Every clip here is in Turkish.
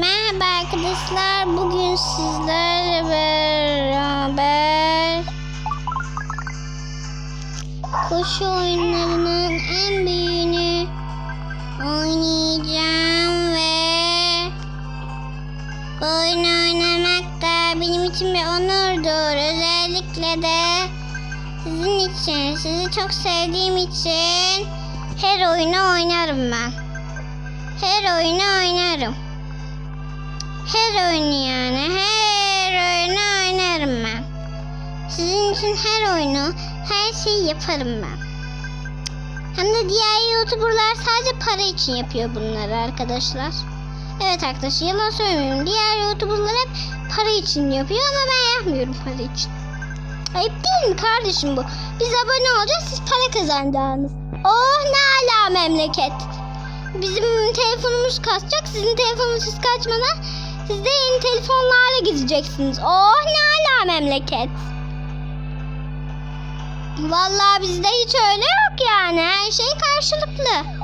Merhaba arkadaşlar. Bugün sizlerle beraber koşu oyunlarının en büyüğünü oynayacağım ve bu oyunu oynamak da benim için bir onurdur. Özellikle de sizin için, sizi çok sevdiğim için her oyunu oynarım ben. Her oyunu oynarım. Her oyunu yani. Her oyunu oynarım ben. Sizin için her oyunu, her şeyi yaparım ben. Hem de diğer YouTuber'lar sadece para için yapıyor bunları arkadaşlar. Evet arkadaşlar yalan söylemiyorum. Diğer YouTuber'lar hep para için yapıyor ama ben yapmıyorum para için. Ayıp değil mi kardeşim bu? Biz abone olacağız siz para kazanacaksınız. Oh ne ala memleket. Bizim telefonumuz kaçacak. Sizin telefonunuz kaçmadan siz de yeni telefonlarla gideceksiniz. Oh ne ala memleket. Vallahi bizde hiç öyle yok yani. Her şey karşılıklı.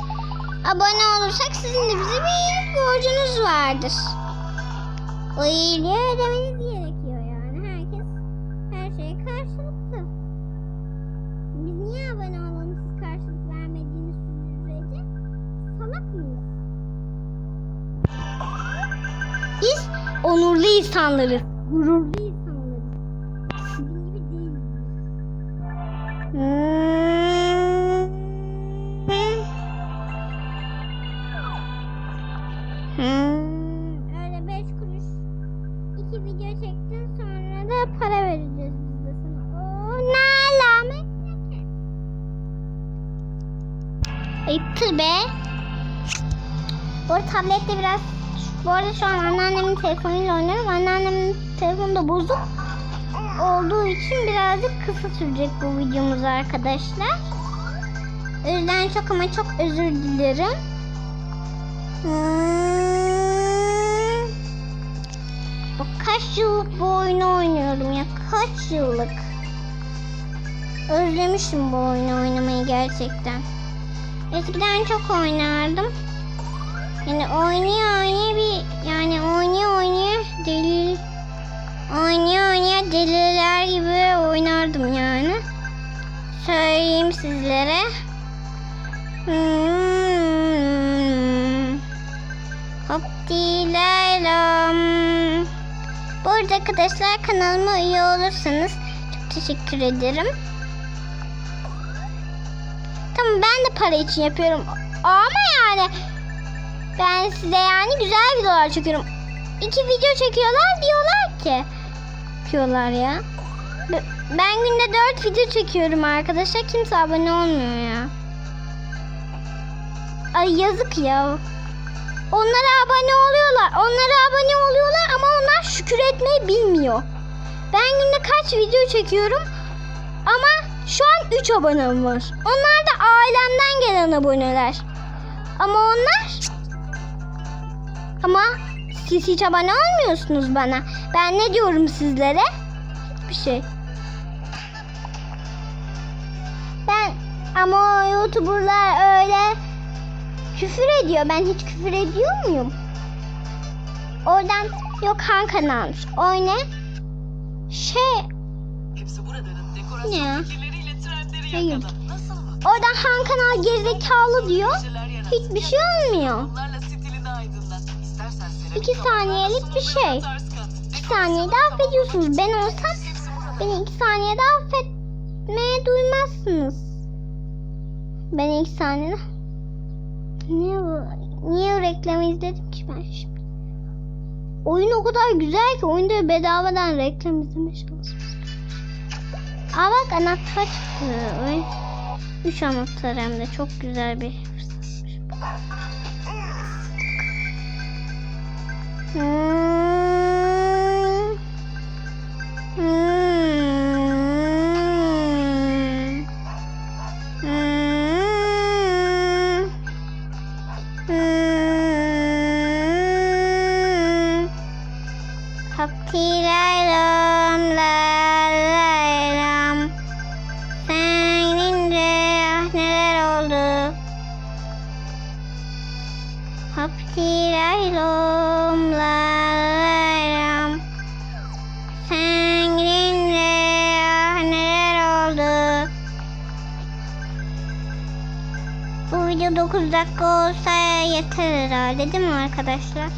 Abone olursak sizin de bize bir borcunuz vardır. İyiliği ödemeniz onurlu insanlarız. Gururlu insanlarız. Sizin gibi değiliz. Öyle beş kuruş iki video çektin sonra da para vereceğiz biz de sana. Oo, ne alamet. Ayıptır be. Bu tablette biraz bu arada şu an anneannemin telefonuyla oynuyorum. Anneannemin telefonu da bozuk olduğu için birazcık kısa sürecek bu videomuz arkadaşlar. O yüzden çok ama çok özür dilerim. Hmm. Bak kaç yıllık bu oyunu oynuyorum ya. Kaç yıllık. Özlemişim bu oyunu oynamayı gerçekten. Eskiden çok oynardım. Yani oynaya arada arkadaşlar kanalıma üye olursanız çok teşekkür ederim. Tamam ben de para için yapıyorum. Ama yani ben size yani güzel videolar çekiyorum. İki video çekiyorlar diyorlar ki. Yapıyorlar ya. Ben günde dört video çekiyorum arkadaşlar. Kimse abone olmuyor ya. Ay yazık ya. Onlara abone oluyorlar. Onlara abone oluyorlar ama onlar şükür etmeyi bilmiyor. Ben günde kaç video çekiyorum ama şu an 3 abonem var. Onlar da ailemden gelen aboneler. Ama onlar ama siz hiç abone olmuyorsunuz bana. Ben ne diyorum sizlere? Hiçbir şey. Ben ama youtuberlar öyle küfür ediyor. Ben hiç küfür ediyor muyum? Oradan yok han kanalmış. O ne? Şey Hepsi buradanın Ne? dekorasyon fikirleriyle trendleri Hayır. yakaladı. Nasıl mı? oradan han kanal gerizekalı diyor. Hiçbir şey olmuyor. İki saniyelik bir şey. İki saniyede affediyorsunuz. Ben olsam beni iki saniyede affetmeye duymazsınız. Ben ilk saniyede... Niye? Niye o reklamı izledim ki ben şimdi? Oyun o kadar güzel ki oyunda bedavadan reklam izleme şansı. Aa bak anahtar çıktı. Oy. Üç anahtar hem de çok güzel bir fırsatmış. Hmm. Oldu Haptilayrom layram Sen gidince ah neler oldu Bu video 9 dakika olsa yeter herhalde değil mi arkadaşlar?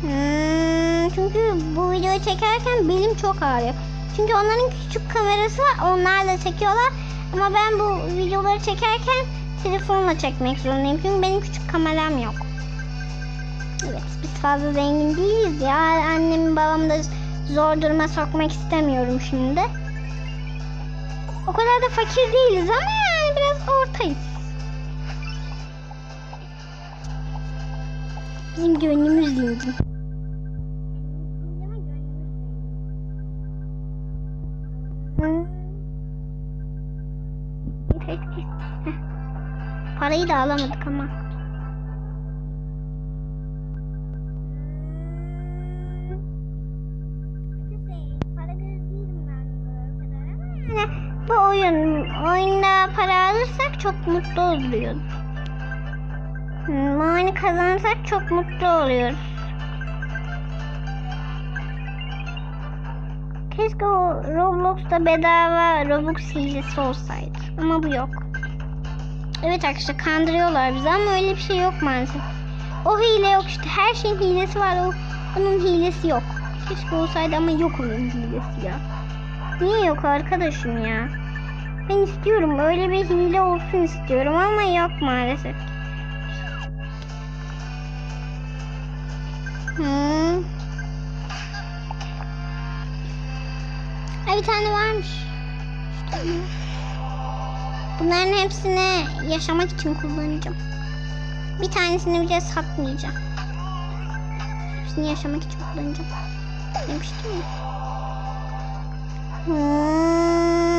Hmm, çünkü bu videoyu çekerken belim çok ağrıyor. Çünkü onların küçük kamerası var. Onlarla çekiyorlar. Ama ben bu videoları çekerken telefonla çekmek zorundayım. Çünkü benim küçük kameram yok. Evet biz fazla zengin değiliz ya. Annemi babamı da zor duruma sokmak istemiyorum şimdi. O kadar da fakir değiliz ama yani biraz ortayız. Bizim gönlümüz zengin. Parayı da alamadık ama. Bu oyun oyunda para alırsak çok mutlu oluyoruz. Bu oyunu kazanırsak çok mutlu oluyoruz. Keşke o Roblox'ta bedava Robux hilesi olsaydı. Ama bu yok. Evet arkadaşlar kandırıyorlar bizi ama öyle bir şey yok maalesef. O hile yok işte. Her şeyin hilesi var. O, onun hilesi yok. Keşke olsaydı ama yok onun hilesi ya. Niye yok arkadaşım ya? Ben istiyorum. Öyle bir hile olsun istiyorum ama yok maalesef. Hmm. Bir tane varmış. Tane. Bunların hepsini yaşamak için kullanacağım. Bir tanesini bile satmayacağım. Hepsini yaşamak için kullanacağım. Demiştim ya. Hmm.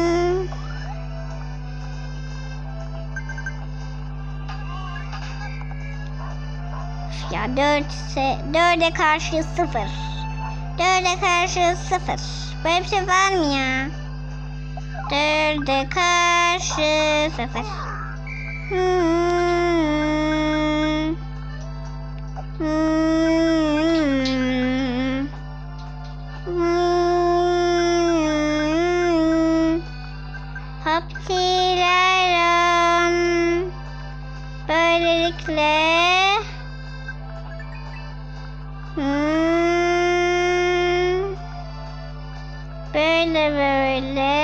Ya 4 ise 4'e karşı 0. 4'e karşı 0. Böyle bir şey var mı ya? 4'e karşı 0. Hmm. Hmm. Hmm. Haptilayram. Böylelikle Hmm. Böyle böyle.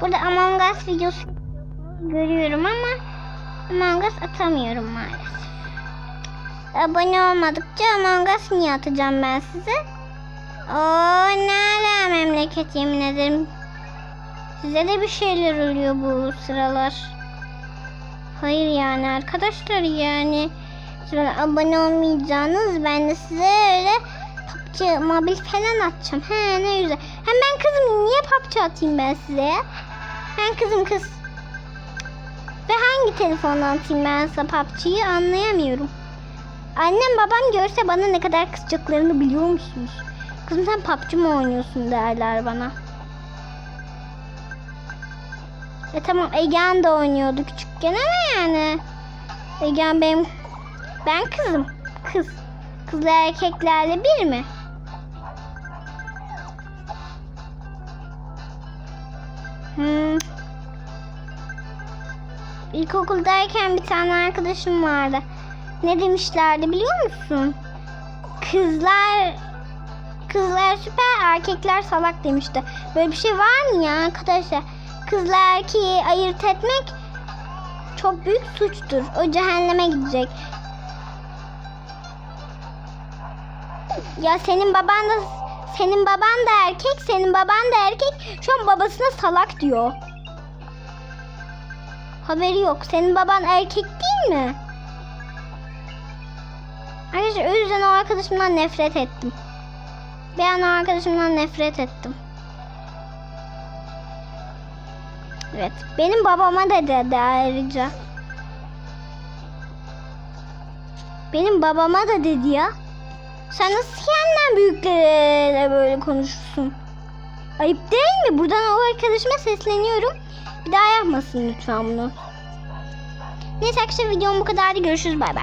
Burada Among Us videosu görüyorum ama Among Us atamıyorum maalesef. Abone olmadıkça Among Us niye atacağım ben size? Oo ne ala memleket yemin ederim. Size de bir şeyler oluyor bu sıralar. Hayır yani arkadaşlar yani. Bana abone olmayacağınız ben de size öyle PUBG mobil falan atacağım. He ne güzel. Hem ben kızım niye PUBG atayım ben size ya? Ben kızım kız. Ve hangi telefondan atayım ben size anlayamıyorum. Annem babam görse bana ne kadar kızacaklarını biliyor musunuz? Kızım sen PUBG mi oynuyorsun derler bana. E tamam Egehan da oynuyordu küçükken ama yani. Egehan benim... Ben kızım. Kız. Kızla erkeklerle bir mi? Hmm. İlkokuldayken bir tane arkadaşım vardı. Ne demişlerdi biliyor musun? Kızlar kızlar süper erkekler salak demişti. Böyle bir şey var mı ya arkadaşlar? Kızla erkeği ayırt etmek çok büyük suçtur. O cehenneme gidecek. Ya senin baban da senin baban da erkek, senin baban da erkek. Şu an babasına salak diyor. Haberi yok. Senin baban erkek değil mi? Arkadaşlar o yüzden o arkadaşımdan nefret ettim. Bir an o arkadaşımdan nefret ettim. Evet. Benim babama da dedi ayrıca. Benim babama da dedi ya. Sen nasıl kendinden büyüklere böyle konuşursun? Ayıp değil mi? Buradan o arkadaşıma sesleniyorum. Bir daha yapmasın lütfen bunu. Neyse arkadaşlar videom bu kadardı. Görüşürüz. Bay bay.